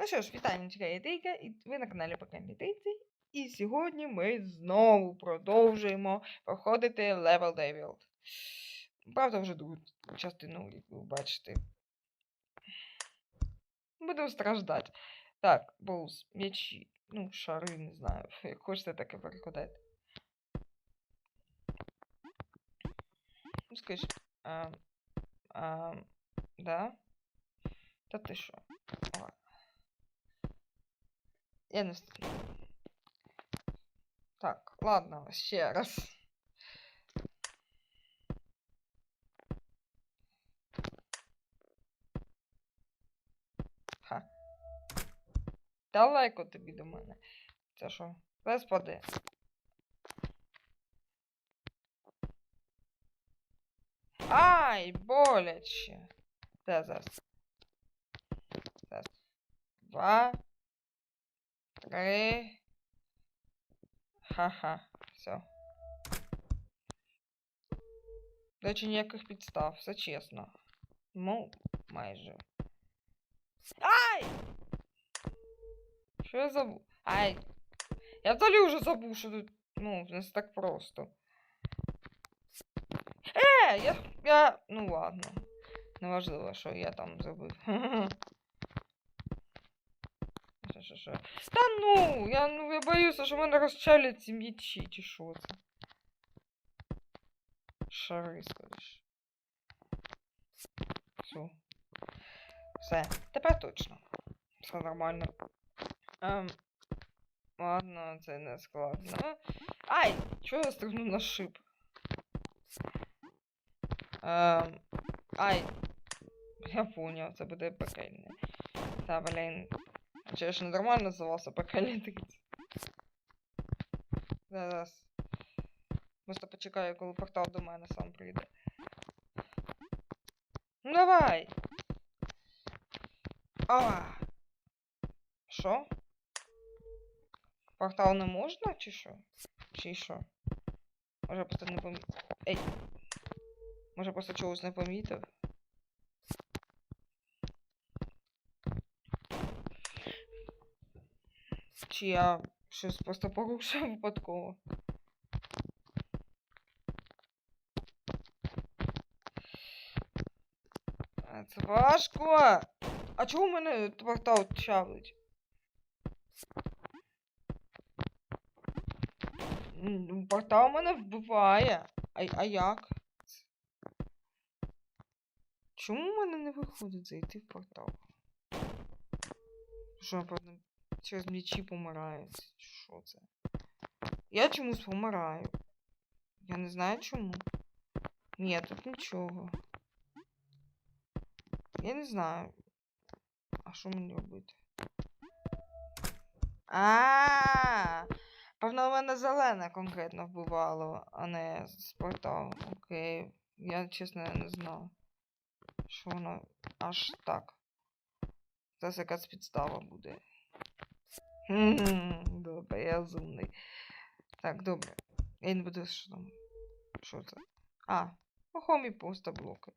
Ну що ж, вітаємо Чекає Дейка, і ви на каналі Покемі Дейці. І сьогодні ми знову продовжуємо проходити Level Devil. Правда, вже другу частину, як ви бачите. Будемо страждати. Так, боус, м'ячі, ну, шари, не знаю, як хочете таке перекладати. Скажи, а, а, да? Та ти що? Я не встигну. Так, ладно, ще раз. Ха. Далеко тобі до мене. Це що? Господи. Ай, боляче. Де зараз? Зараз. Два. Три. Ха-ха. Все. До речі, ніяких підстав, все чесно. Ну, майже. Ай! Що я забув? Ай! Я взагалі вже забув, що тут. Ну, не все так просто. Е, я. я. Ну ладно. Неважливо, що я там забив. Що, що? Та ну, я, ну, я боюся, що мене розчалять ці м'ячі, чи що це. Шари, скажеш. Все. Все, тепер точно. Все нормально. Ем, ладно, це не складно. Ай! Чого я стрибнув на шип? Ем, ай. Я понял, це буде пекельне. Та, блін. Я ж не нормально називався пекельний 30? Зараз. Просто почекаю, коли портал до мене сам прийде. Ну давай! А! Що? Портал не можна, чи що? Чи що? Може просто не помітив. Ей! Може просто чогось не помітив? Чи я щось просто порушив випадково? А, Це важко. А чому в мене портал чавить? М, ну, Портал мене вбиває. А, а як? Чому в мене не виходить зайти в портал? Що, напевно, через м'ячі помирають? Що це? Я чомусь помираю. Я не знаю чому. Ні, тут нічого. Я не знаю. А що мені робити? А, Певно, мене зелене конкретно вбивало, а не спортал. Окей. Я чесно не знав. Що воно аж так. Зараз якась підстава буде. Добре, я розумний. Так, добре. Я не буду що там. Що це? А, похомі просто блоки.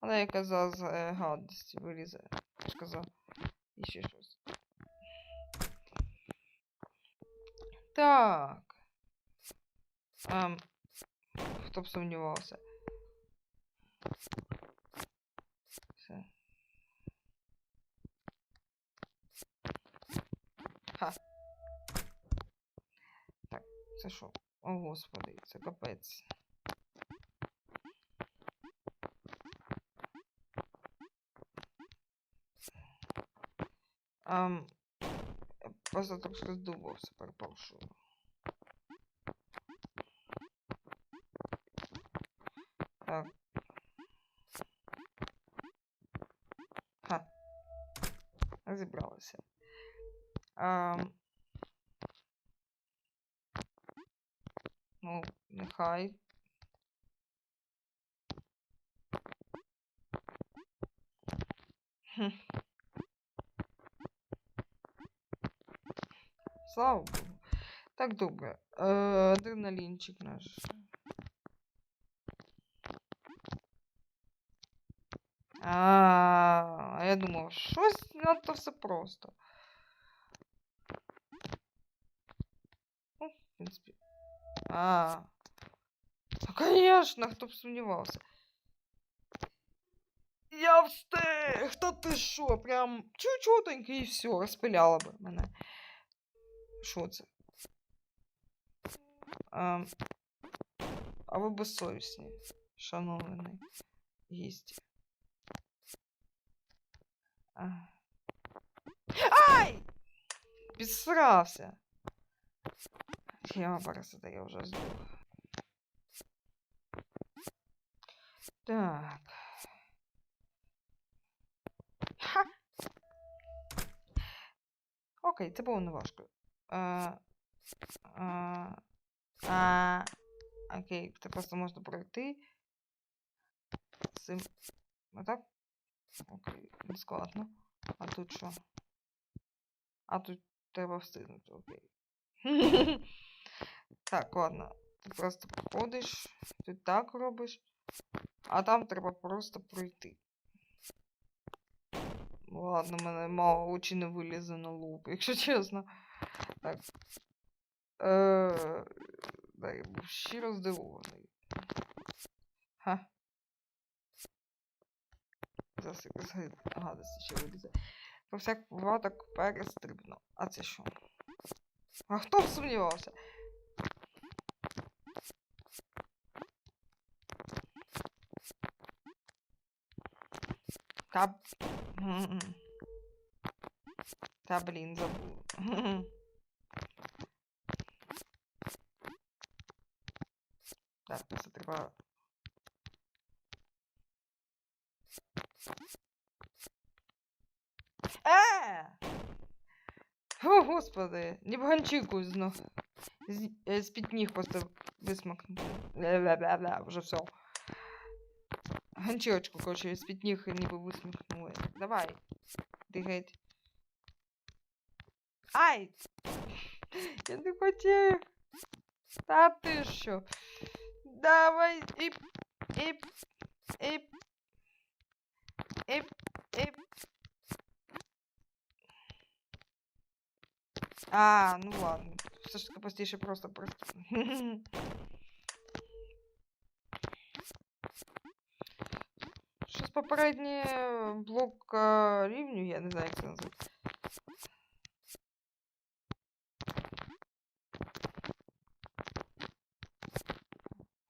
Але я казав з е, гадості вилізе. Я ж казав. Щось. Так. Ем, хто б сумнівався. Все. Ха. Так, це що? О, господи, це капець. Ам, просто трошки здумався, перепрошую. Так. Ха. Розібралася. Ам, Хм. Слава Богу. Так добре. Э, адреналинчик наш. А, я думал, что надто все просто. Ну, в принципі. А, конечно, кто бы сомневался. Я встиг! Та ти що? Прям чуть-чутенький і все, розпиляла би мене. Що це? А, а ви безсовісні, шановлений гість. А. Ай! Підсрався. Я просто я вже здох. Так. Окей, це було не важко. А, а, а, окей, це просто можна пройти. Цим. Отак? Окей, не складно. А тут що? А тут треба встигнути, окей. Так, ладно. Ти просто проходиш, ти так робиш, а там треба просто пройти. Ладно, мене мало очі не вилізе на лоб, якщо чесно. Так. Е, да, я був щиро здивований. Ха. Зараз якась га- гадость ще вилізе. Про всяк випадок перестрибну. А це що? А хто б сумнівався? Та... Та, блін, забув. Так, це треба. Е! О, господи, не баганчику знов. Е, з-під ніг просто висмакнути. Вже все. Ганчірочку, коротше, з-під ніг ніби висмикнули. Давай. Ти геть. Ай! Я не хотів. Та ти що? Давай, іп, іп, іп, іп, іп. А, ну ладно. Все ж таки простіше просто просто. попередній е, блок е, рівню, я не знаю, як це називається.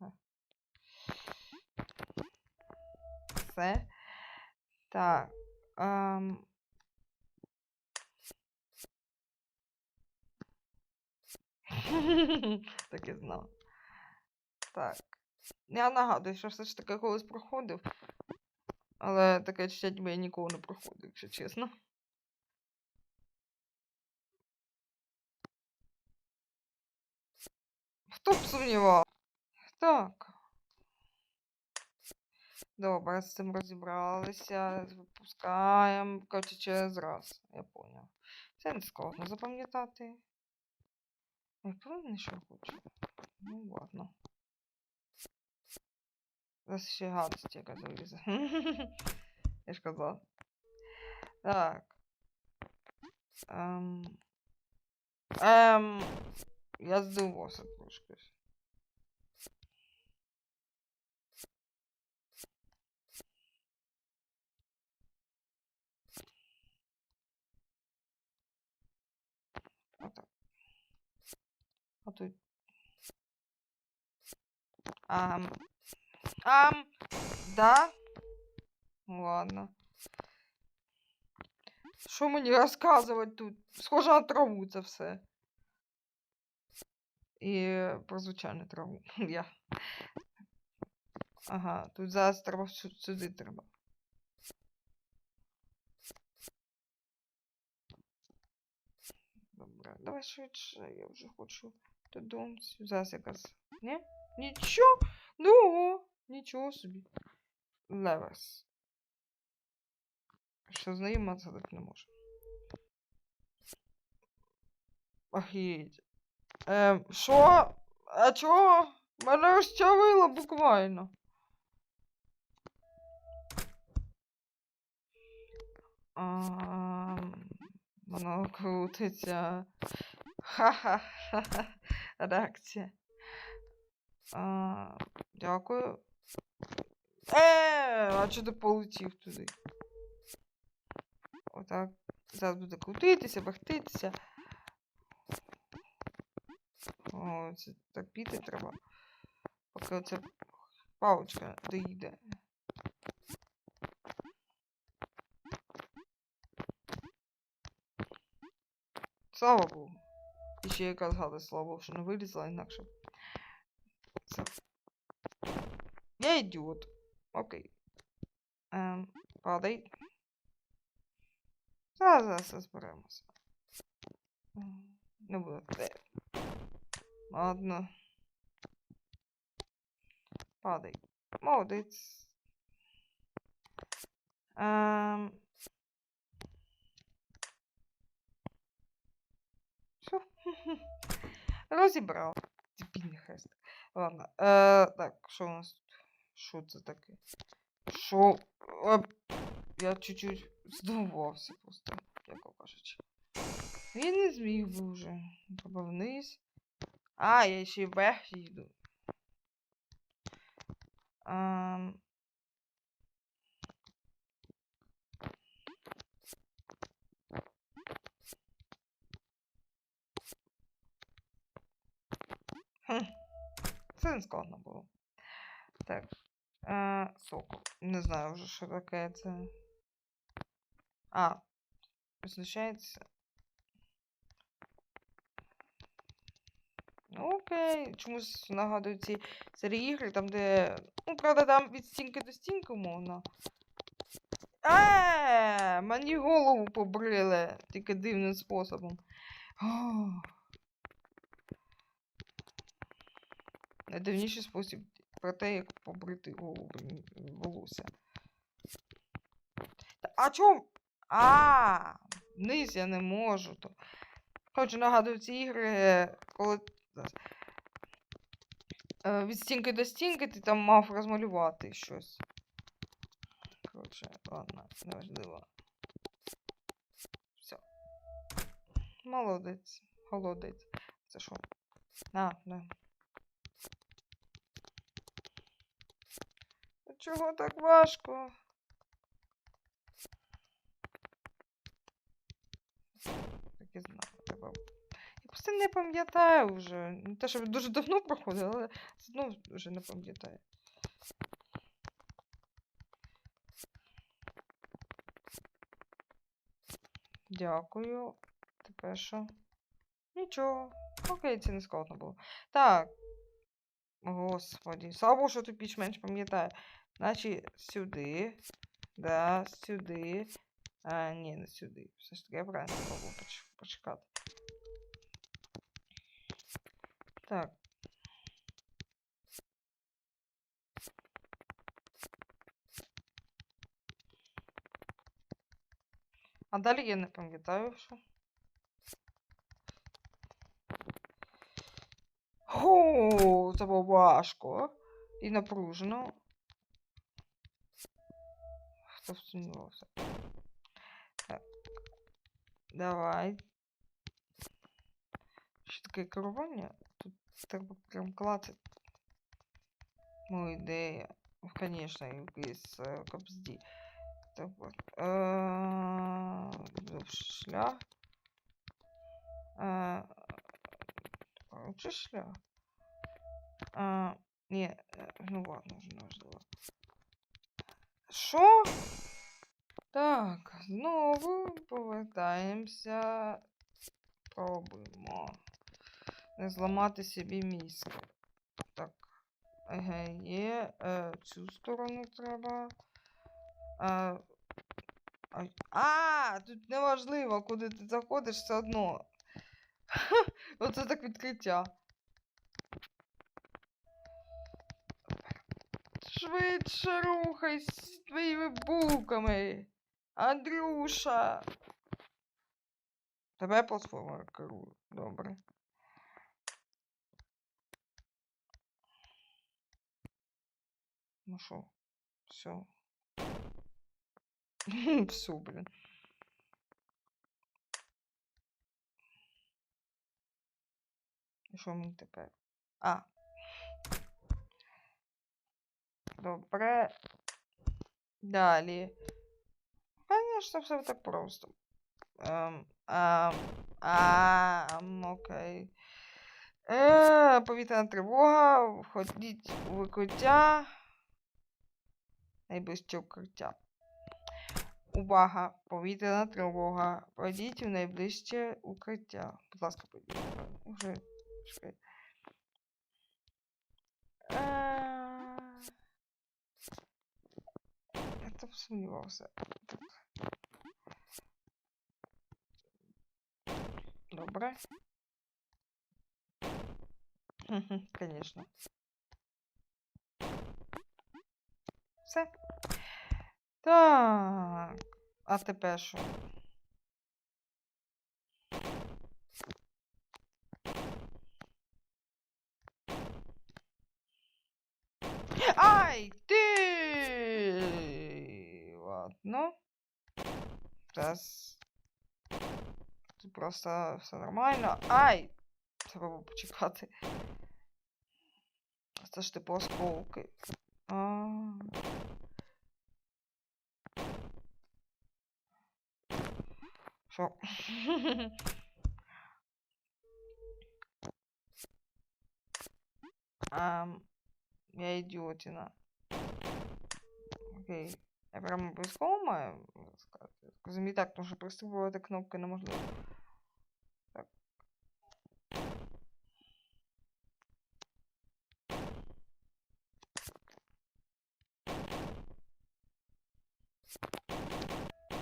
Га. Все. Так. Ем... так і знав. Так. Я нагадую, що все ж таки колись проходив. Але таке ніби я ніколи не проходив, якщо чесно. Хто б сумнівав? Так. Добре, з цим розібралися. Випускаємо. Коротше, через раз. Я поняв. Це не складно запам'ятати. Я впевнений, що хочу. Ну, ладно. Зараз ще гадость яка вилізе. Я ж казав. Так. Ем. Ем. Я здивувався трошки. Отак. А тут. Ам. Ам. Да? Ладно. Що мені розказувати тут? Схоже на траву це все. І про звичайну траву. Я. Ага, тут зараз треба сю- сюди треба. Добре, давай швидше, я вже хочу додому. Зараз якась. Ні? Нічого? Ну, нічого собі. Левес. Що знайомо згадати не можу. Охереть. Ем, що? А чого? Мене розчавило буквально. Ам, Воно крутиться. Ха-ха-ха. реакція. А, дякую. Е, а чого ти полетів туди? Отак. Зараз буде крутитися, вертитися. О, це так піти треба. Поки оця паличка доїде. Слава Богу. І ще яка згада, слава Богу, що не вилізла інакше. б Це... Я ідіот. Окей. Ем, падай. Зараз, зараз розберемося. Не буде. Е. Ладно. Падай. Молодець. Ем... Все. Розібрав. Дебільний хрест. Ладно. Е, так, що у нас тут? Що це таке? Що? Я чуть-чуть здивувався просто, як кажучи. Я не зміг би вже. Треба вниз. А, я ще й вверх їду. Ам... Хм. Це не складно було. Так. Е, сокол. Не знаю вже, що таке це. А, означається. Ну, окей, чомусь нагадую ці старі ігри, там, де. Ну, правда, там від стінки до стінки можна. Е, мені голову побрили тільки дивним способом. Найдивніший спосіб про те, як побрити голову волосся. А чому? А, вниз я не можу. То. Хочу нагадую ці ігри, коли. Е, від стінки до стінки ти там мав розмалювати щось. Коротше, ладно, неважливо. Все. Молодець. Холодець. Це що? А, да. Чого так важко? Так і знав. Я просто не пам'ятаю вже. Не те, що дуже давно проходило, але одно вже не пам'ятаю. Дякую. Тепер що? Нічого. Окей, це не складно було. Так. Господі. Слава Богу, що ти більш-менш пам'ятає. Значить, сюди. Да, сюди. А, ні, не сюди. Все ж таки я правильно спробував поч- почекати. Так. А далі я не пам'ятаю, що. Ху, це було важко і напружено. Хто? Так. Давай. Що таке керування? Тут треба прям клацати. Ну, ідея. Конечно, якийсь е, кобзді. Так от. Е, Шлях. Е, Чи шлях? А, ні, е, ну ладно, вже неважливо. Що? Так, знову повертаємося. Пробуємо. Не зламати собі мізки. Так. Еге, є. Е, цю сторону треба. Е, а, тут неважливо, куди ти заходиш, все одно. Оце так відкриття. Швидше рухайся з твоїми булками. Андрюша. Тебе платформа керую. Добре. Ну що, все. Все, блін. І що мені тепер? А. Добре. Далі. Конечно, все так просто. Ем, ем, ам, окей. Е, повітряна тривога. Входіть у викриття. Найближче укриття. Увага! Повітряна тривога. Пройдіть у найближче укриття. Будь ласка, пройдіть. Уже. Е, Я там сумнівався. Добре. Конечно. Все. Так. А тепер що? Ай, ти! Ладно. Зараз. Тут просто все нормально. Ай! Треба почекати. Це ж типу осколки. А. Що? Ам, я идиотина. Окей. Я прямо обов'язково маю. Розумію так, тому що приступувати кнопки неможливо. Так.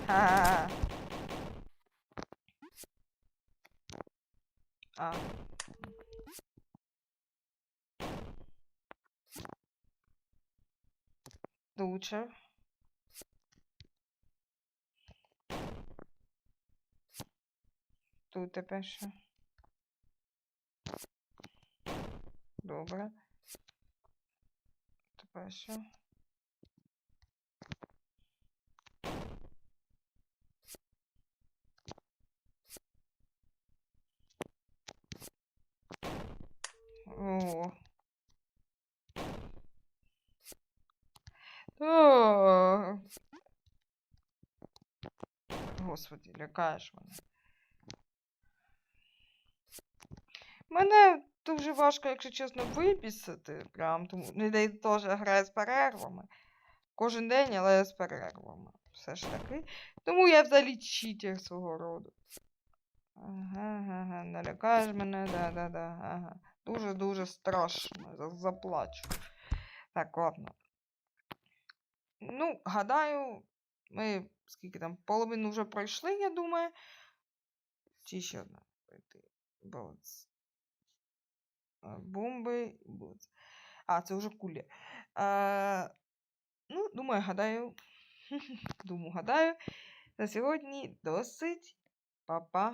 Ха-ха-ха. А. Лучше. Тут тепер що? Добре. Тепер що? О. О. Господи, лякаєш мене. Мене дуже важко, якщо чесно, випісити. Прям тому людей теж грає з перервами. Кожен день, але з перервами. Все ж таки. Тому я взагалі читер свого роду. Ага, ага, налякаєш мене, да-да-да. Ага. Дуже-дуже страшно. Заплачу. Так, ладно. Ну, гадаю, ми скільки там половину вже пройшли, я думаю. Чи ще одна пройти. Bullets. Бомби. А, це вже кулі. А, ну, думаю, гадаю. Думаю, гадаю. На сьогодні досить. Па-па.